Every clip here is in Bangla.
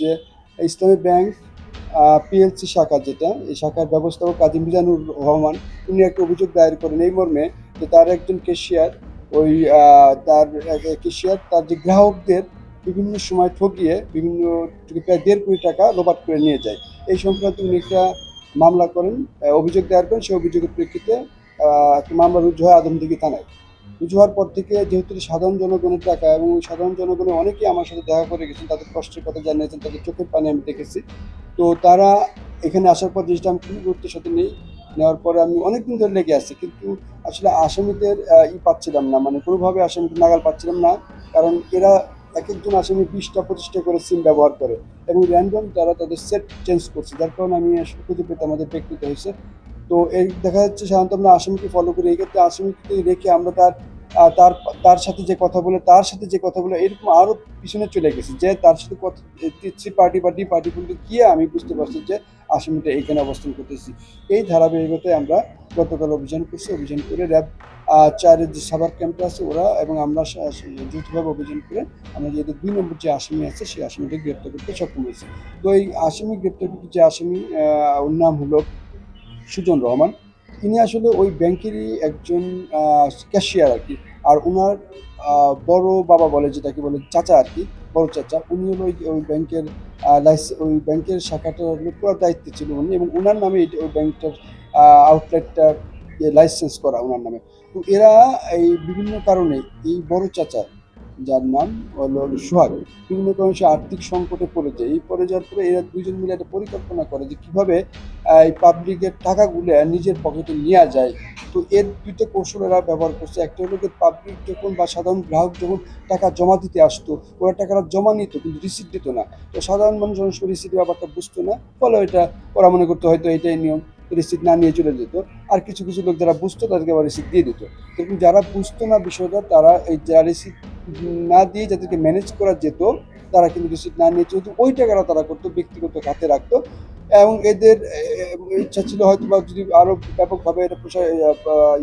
যে ইসলামী ব্যাংক পিএলসি শাখা যেটা, এই শাখার ব্যবস্থাপক কাজী মিজানুর রহমান, উনি একটা অভিযোগ দায়ের করেন এই মর্মে যে তার একজন কেশিয়ার ওই তার কেশিয়ার তার যে গ্রাহকদের বিভিন্ন সময় ঠকিয়ে বিভিন্ন প্রায় দেড় কোটি টাকা লোপাট করে নিয়ে যায়। এই সংক্রান্ত উনি একটা মামলা করেন অভিযোগ দায়ের করেন, সেই অভিযোগের প্রেক্ষিতে একটা মামলা রুজু হয় আদমদিঘি থানায়। রুজু হওয়ার পর থেকে যেহেতু সাধারণ জনগণের টাকা এবং সাধারণ জনগণের অনেকেই আমার সাথে দেখা করে গেছেন, তাদের কষ্টের কথা জানিয়েছেন, তাদের চোখের পানি আমি দেখেছি। তো তারা এখানে আসার পর জিনিসটা আমি খুবই গুরুত্বের সাথে নেই, নেওয়ার পরে আমি অনেকদিন ধরে লেগে আছি। কিন্তু আসলে আসামিদের ই পাচ্ছিলাম না মানে কোনোভাবে আসামিদের নাগাল পাচ্ছিলাম না, কারণ এরা এক একজন আসামি বিশটা, পঁচিশটা করে সিম ব্যবহার করে এবং র্যান্ডম তারা তাদের সেট চেঞ্জ করছে, যার কারণে আমি খুঁজে পেতে আমাদের ব্যক্তিত হয়েছে। তো এই দেখা যাচ্ছে সাধারণত আমরা আসামিকে ফলো করি। এই ক্ষেত্রে আসামিকে রেখে আমরা তার তার তার সাথে যে কথা বলে, তার সাথে যে কথা বলে, এরকম আরও পিছনে চলে গেছে যে তার সাথে কথা সি পার্টি বা ডি পার্টি বলতে গিয়ে আমি বুঝতে পারছি যে আসামিটা এইখানে অবস্থান করতেছি। এই ধারাবাহিকতায় আমরা গতকাল অভিযান করছি, অভিযান করে র্যাব চারের যে সাবার ক্যাম্পে আছে ওরা এবং আমরা যৌথভাবে অভিযান করে আমরা যে দুই নম্বর যে আসামি আছে, সেই আসামিটা গ্রেপ্তার করতে সক্ষম হয়েছি। তো এই আসামি গ্রেপ্তারকৃত যে আসামি ওর নাম হলো সুজন রহমান। তিনি আসলে ওই ব্যাংকেরই একজন ক্যাশিয়ার আর কি। আর ওনার বড় বাবা বলে যেটাকে বলে চাচা আর কি, বড় চাচা, উনি হলো ওই ব্যাংকের ওই ব্যাংকের শাখাটার পুরো দায়িত্বে ছিল উনি এবং ওনার নামে ওই ব্যাংকটার আউটলেটটা লাইসেন্স করা ওনার নামে। তো এরা এই বিভিন্ন কারণে এই বড় চাচা যার নাম হলো সোহাগ। বিভিন্ন কারণে সে আর্থিক সংকটে পড়ে যায় এই পড়ে যাওয়ার পরে এরা দুজন মিলে একটা পরিকল্পনা করে যে কীভাবে এই পাবলিকের টাকাগুলো নিজের পকেটে নেওয়া যায়। তো এর দুইটা কৌশল এরা ব্যবহার করছে। একটা হলো যে পাবলিক যখন বা সাধারণ গ্রাহক যখন টাকা জমা দিতে আসতো, ওরা টাকাটা জমা নিত কিন্তু রিসিপ্ট দিত না। তো সাধারণ মানুষ অনেক সময় রিসিপ্ট ব্যাপারটা বুঝতো না। ফলে এটা ওরা মনে করতো হয়তো এটাই নিয়ম রিসিপ্ট না নিয়ে চলে যেত। আর কিছু কিছু লোক যারা বুঝতো তাদেরকে আবার রিসিপ্ট দিয়ে দিত। কিন্তু যারা বুঝতো না বিষয়টা, তারা এই যারা রিসিপ্ট না দিয়ে যাদেরকে ম্যানেজ করা যেত, তারা কিন্তু রিসিপ্ট না নিয়ে চলতো ওই টাকাটা তারা করতো, ব্যক্তিগত খাতে রাখতো। এবং এদের ইচ্ছা ছিল হয়তো বা যদি আরও ব্যাপকভাবে এটা প্রসার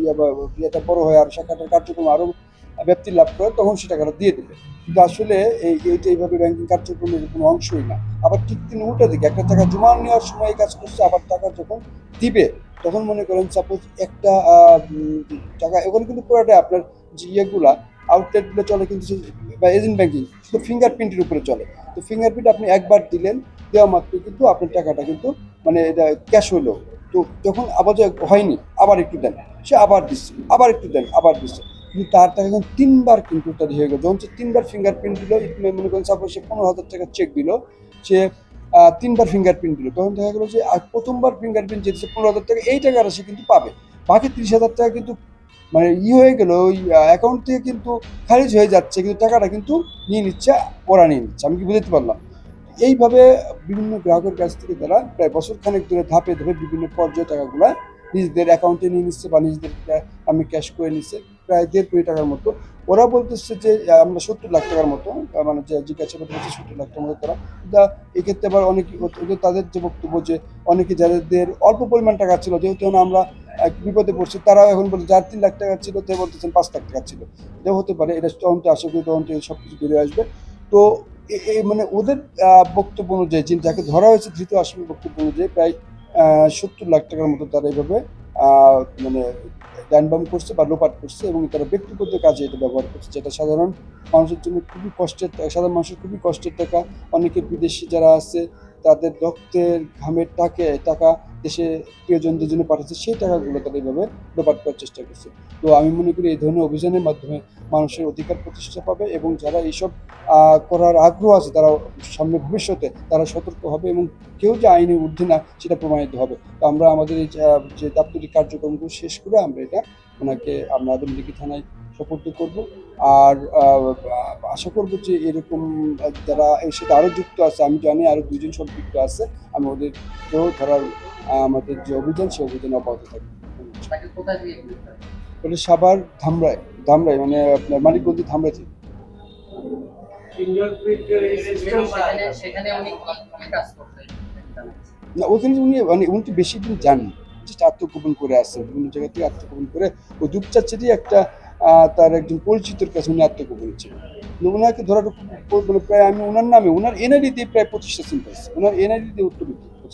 ইয়া ইয়েটা বড় হয় আর শাখাটার কার্যক্রম আরও ব্যাপ্তি লাভ করে, তখন সে টাকাটা দিয়ে দেবে। কিন্তু আসলে এই, এইটা এইভাবে ব্যাংকিং কার্যক্রমের কোনো অংশই না। আবার ঠিক তিনি উল্টা দিকে একটা টাকা জমা নেওয়ার সময় কাজ করছে, আবার টাকা যখন দিবে, তখন মনে করেন সাপোজ একটা টাকা এখন কিন্তু পুরোটা আপনার যে ইয়েগুলা আউটলেটগুলো চলে কিন্তু বা এজেন্ট ব্যাংকিং শুধু ফিঙ্গারপ্রিন্টের উপরে চলে। তো ফিঙ্গারপ্রিন্ট আপনি একবার দিলেন, দেওয়া মাত্র কিন্তু আপনার টাকাটা কিন্তু মানে এটা ক্যাশ হলো। তো যখন আবার হয়নি, আবার একটু দেন। সে আবার দিচ্ছে, আবার একটু দেন, আবার দিচ্ছে। কিন্তু তার টাকা এখন তিনবার কিন্তু তার হয়ে গেল। যখন সে তিনবার ফিঙ্গারপ্রিন্ট দিল মনে করেন সাপোজ সে পনেরো হাজার টাকা চেক দিল, সে তিনবার ফিঙ্গারপ্রিন্ট দিল। তখন দেখা গেলো যে প্রথমবার ফিঙ্গারপ্রিন্ট যেতে পনেরো হাজার টাকা, এই টাকাটা সে কিন্তু পাবে। বাকি তিরিশ হাজার টাকা কিন্তু মানে ই হয়ে গেল, ওই অ্যাকাউন্ট থেকে কিন্তু খারিজ হয়ে যাচ্ছে, কিন্তু টাকাটা কিন্তু নিয়ে নিচ্ছে, ওরা নিয়ে নিচ্ছে, আমি কি বুঝতে পারলাম? এইভাবে বিভিন্ন গ্রাহকের কাছ থেকে তারা প্রায় বছর খানেক ধরে ধাপে ধাপে বিভিন্ন পর্যায়ে টাকাগুলো নিজেদের অ্যাকাউন্টে নিয়ে নিচ্ছে বা নিজেদের আমি ক্যাশ করে নিচ্ছে, প্রায় দেড় কোটি টাকার মতো। ওরা বলতেছে যে আমরা সত্তর লাখ টাকার মতো মানে যে জিজ্ঞাসাবাদ হচ্ছে সত্তর লাখ টাকার মতো তারা তা এক্ষেত্রে আবার অনেকে তাদের যে বক্তব্য যে, অনেকে যাদের অল্প পরিমাণ টাকা ছিল, যেহেতু আমরা বিপদে পড়ছে, তারা এখন বলছে যার তিন লাখ টাকা ছিল তে বলতেছেন পাঁচ লাখ টাকা ছিল। এটা হতে পারে, এটা তদন্তে আশা করি তদন্তে সব কিছু বেরিয়ে আসবে। তো এই মানে ওদের বক্তব্য অনুযায়ী, যিনি, যাকে ধরা হয়েছে ধৃত আসামি বক্তব্য অনুযায়ী, প্রায় সত্তর লাখ টাকার মতো তারা এইভাবে মানে ডানবাম করছে বা লোপাট করছে এবং তারা ব্যক্তিগত কাজে এটা ব্যবহার করছে, যেটা সাধারণ মানুষের জন্য খুবই কষ্টের সাধারণ মানুষের খুবই কষ্টের টাকা। অনেকে বিদেশি যারা আছে, তাদের রক্তের ঘামের টাকে, টাকা দেশে প্রিয়জনদের জন্য পাঠাচ্ছে, সেই টাকাগুলো তারা এইভাবে লোপাট করার চেষ্টা করছে। তো আমি মনে করি এই ধরনের অভিযানের মাধ্যমে মানুষের অধিকার প্রতিষ্ঠা পাবে এবং যারা এইসব করার আগ্রহ আছে তারা সামনে ভবিষ্যতে তারা সতর্ক হবে এবং কেউ যে আইনের ঊর্ধ্বে না, সেটা প্রমাণিত হবে। তো আমরা আমাদের এই যে দাপ্তরিক কার্যক্রমগুলো শেষ করে আমরা এটা ওনাকে আমরা আদমদিঘি থানায় সোপর্দ করব। আর আশা করব যে এরকম যারা এর সাথে আরও যুক্ত আছে আমি জানি আরও দুজন সম্পৃক্ত আছে আমি ওদেরকেও ধরার আমাদের যে অভিযান সেই অভিযান অব্যাহত থাকবে। বলে সাবার ধামরায় ধামরায় মানে আপনার মানিকগঞ্জি ধামরায় থেকে। না ওখানে উনি মানে উনি তো বেশি দিন যাননি। জাস্ট আত্মগোপন করে আসছে বিভিন্ন জায়গা থেকে আত্মগোপন করে। ও ওই দুপচাচ্ছেরই একটা তার একজন পরিচিতের কাছে উনি আত্মগোপনে ছিলেন ওনাকে ধরার মানে প্রায় আমি ওনার নামে, ওনার এনআইডি দিয়ে প্রায় পঁচিশটা সিম পাইছি ওনার এনআইডি দিয়ে উত্তর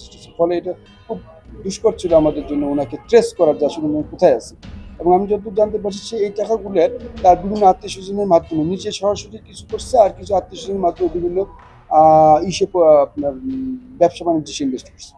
সিম ফলে এটা খুব দুষ্কর ছিল আমাদের জন্য ওনাকে ট্রেস করার যে আসলে উনি কোথায় আছে। এবং আমি যতদূর জানতে পারছি, সে এই টাকাগুলো তার বিভিন্ন আত্মীয় স্বজনের মাধ্যমে, নিজে সরাসরি কিছু করছে আর কিছু আত্মীয় স্বজনের মাধ্যমে বিভিন্ন ইসে আপনার ব্যবসা বাণিজ্যে সে ইনভেস্ট করছে।